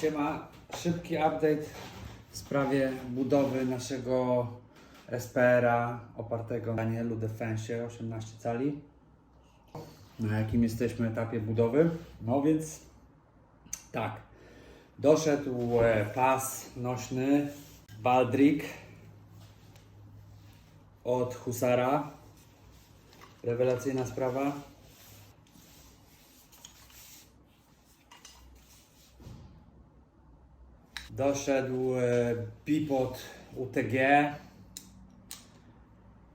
Siema, szybki update w sprawie budowy naszego SPR-a opartego na Danielu Defensie 18 cali. Na jakim jesteśmy etapie budowy? No więc tak, doszedł e, pas nośny Baldric od Husara. Rewelacyjna sprawa. Doszedł e, Bipod UTG.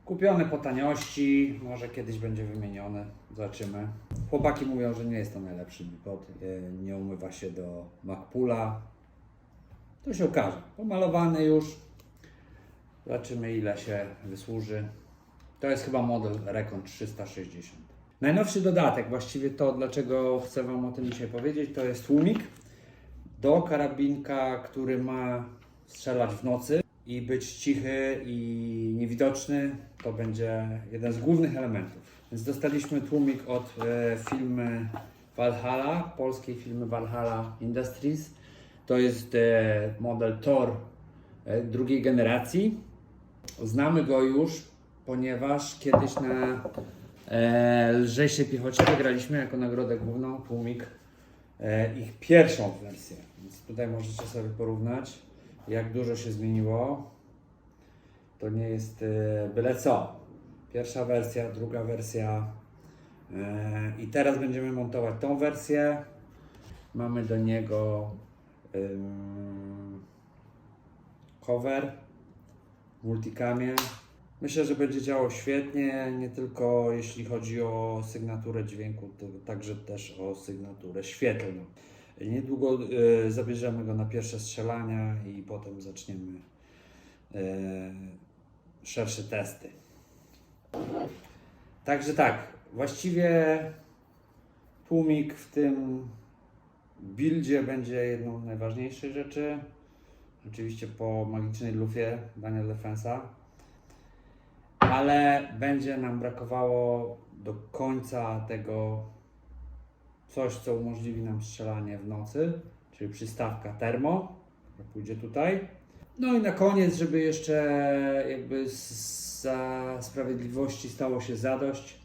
Kupiony po taniości, może kiedyś będzie wymieniony, zobaczymy. Chłopaki mówią, że nie jest to najlepszy Bipod, e, nie umywa się do Macpula. To się okaże. Pomalowany już. Zobaczymy ile się wysłuży. To jest chyba model Recon 360. Najnowszy dodatek, właściwie to dlaczego chcę Wam o tym dzisiaj powiedzieć, to jest tłumik do karabinka, który ma strzelać w nocy i być cichy i niewidoczny. To będzie jeden z głównych elementów. Więc dostaliśmy tłumik od e, firmy Valhalla, polskiej firmy Valhalla Industries. To jest e, model Tor e, drugiej generacji. Znamy go już, ponieważ kiedyś na e, lżejszej piechocie wygraliśmy jako nagrodę główną tłumik ich pierwszą wersję. Więc tutaj możecie sobie porównać, jak dużo się zmieniło. To nie jest e, byle co. Pierwsza wersja, druga wersja. E, I teraz będziemy montować tą wersję. Mamy do niego cover w multicamie. Myślę, że będzie działał świetnie, nie tylko jeśli chodzi o sygnaturę dźwięku, także też o sygnaturę świetlną. Niedługo e, zabierzemy go na pierwsze strzelania i potem zaczniemy e, szersze testy. Także tak, właściwie tłumik w tym buildzie będzie jedną z najważniejszych rzeczy. Oczywiście po magicznej lufie Daniel Defensa. Ale będzie nam brakowało do końca tego coś, co umożliwi nam strzelanie w nocy, czyli przystawka termo, która pójdzie tutaj. No i na koniec, żeby jeszcze jakby za sprawiedliwości stało się zadość,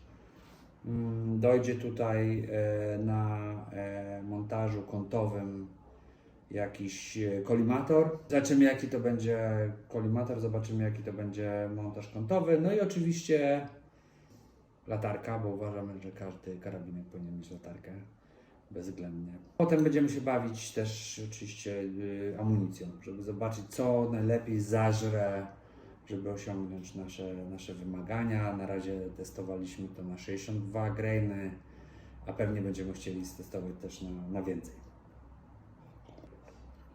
mm, dojdzie tutaj e, na e, montażu kątowym jakiś e, kolimator. Zobaczymy jaki to będzie kolimator, zobaczymy jaki to będzie montaż kątowy. No i oczywiście latarka, bo uważamy, że każdy karabinek powinien mieć latarkę bezwzględnie. Potem będziemy się bawić też oczywiście y, amunicją, żeby zobaczyć co najlepiej zażre, żeby osiągnąć nasze, nasze wymagania. Na razie testowaliśmy to na 62 grainy, a pewnie będziemy chcieli testować też na, na więcej.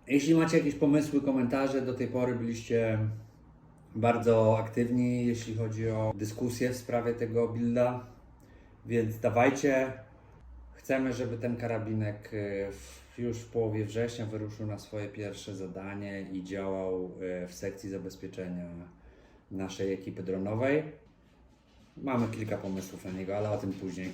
Jeśli macie jakieś pomysły, komentarze, do tej pory byliście bardzo aktywni, jeśli chodzi o dyskusję w sprawie tego builda, więc dawajcie. Chcemy, żeby ten karabinek w, już w połowie września wyruszył na swoje pierwsze zadanie i działał e, w sekcji zabezpieczenia naszej ekipy dronowej. Mamy kilka pomysłów na niego, ale o tym później.